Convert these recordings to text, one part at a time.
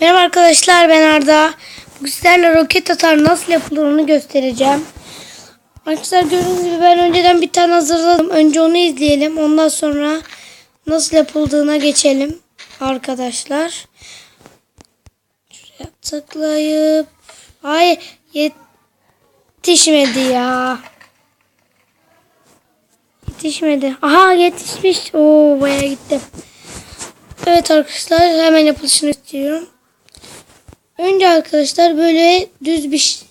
Merhaba arkadaşlar ben Arda. Bugün sizlerle roket atar nasıl yapılır onu göstereceğim. Arkadaşlar gördüğünüz gibi ben önceden bir tane hazırladım. Önce onu izleyelim. Ondan sonra nasıl yapıldığına geçelim arkadaşlar. Şuraya tıklayıp ay yetişmedi ya. Yetişmedi. Aha yetişmiş. Oo bayağı gitti. Evet arkadaşlar hemen yapılışını istiyorum. Önce arkadaşlar böyle düz bir şey.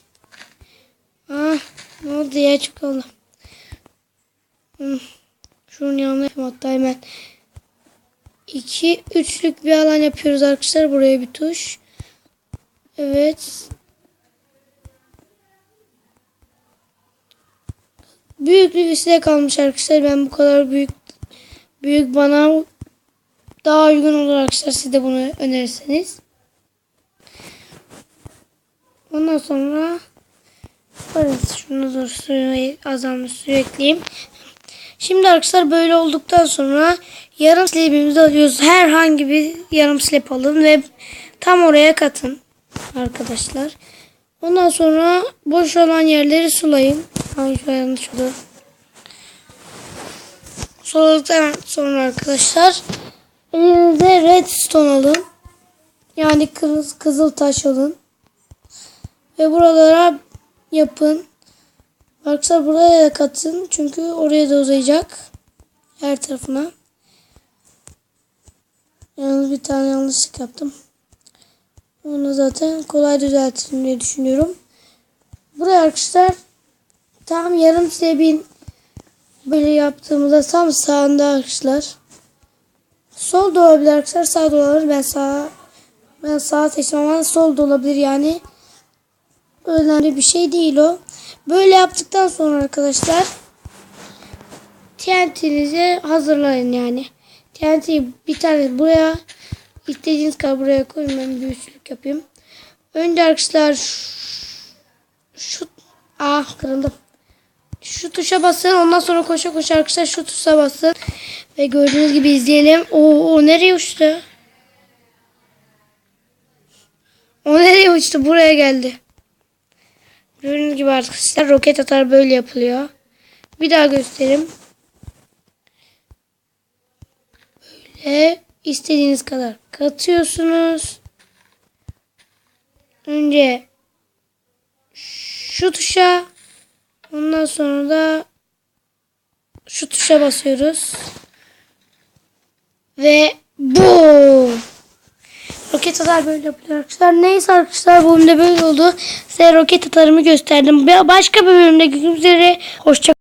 Ah, ne oldu ya çok oldu. Hmm, Şunun yanına yapayım hatta hemen. 2 üçlük bir alan yapıyoruz arkadaşlar. Buraya bir tuş. Evet. Büyüklüğü size kalmış arkadaşlar. Ben bu kadar büyük büyük bana daha uygun olur arkadaşlar. Siz de bunu önerirseniz. Ondan sonra yaparız. Şunu dur suyu azalmış suyu ekleyeyim. Şimdi arkadaşlar böyle olduktan sonra yarım slabimizi alıyoruz. Herhangi bir yarım slab alın ve tam oraya katın arkadaşlar. Ondan sonra boş olan yerleri sulayın. Ay yanlış oldu. Suladıktan sonra arkadaşlar elinize redstone alın. Yani kız, kızıl taş alın. Ve buralara yapın. Arkadaşlar buraya da katın. Çünkü oraya da uzayacak. Her tarafına. Yalnız bir tane yanlışlık yaptım. Onu zaten kolay düzeltirim diye düşünüyorum. Buraya arkadaşlar tam yarım slabin böyle yaptığımızda tam sağında arkadaşlar. Sol da olabilir arkadaşlar. Sağ da olabilir. Ben sağ ben sağ seçtim ama sol da olabilir yani. Önemli bir şey değil o. Böyle yaptıktan sonra arkadaşlar TNT'nizi hazırlayın yani. TNT'yi bir tane buraya istediğiniz kadar buraya koyun. Ben bir üçlük yapayım. Önce arkadaşlar şu ah kırıldım. Şu tuşa basın. Ondan sonra koşa koşa arkadaşlar şu tuşa basın. Ve gördüğünüz gibi izleyelim. O, o nereye uçtu? O nereye uçtu? Buraya geldi. Gördüğünüz gibi arkadaşlar roket atar böyle yapılıyor. Bir daha göstereyim. Böyle istediğiniz kadar katıyorsunuz. Önce şu tuşa ondan sonra da şu tuşa basıyoruz. Ve bu Atar böyle yapılıyor arkadaşlar. Neyse arkadaşlar bu bölümde böyle oldu. Size roket atarımı gösterdim. Başka bir bölümde görüşmek üzere. Hoşça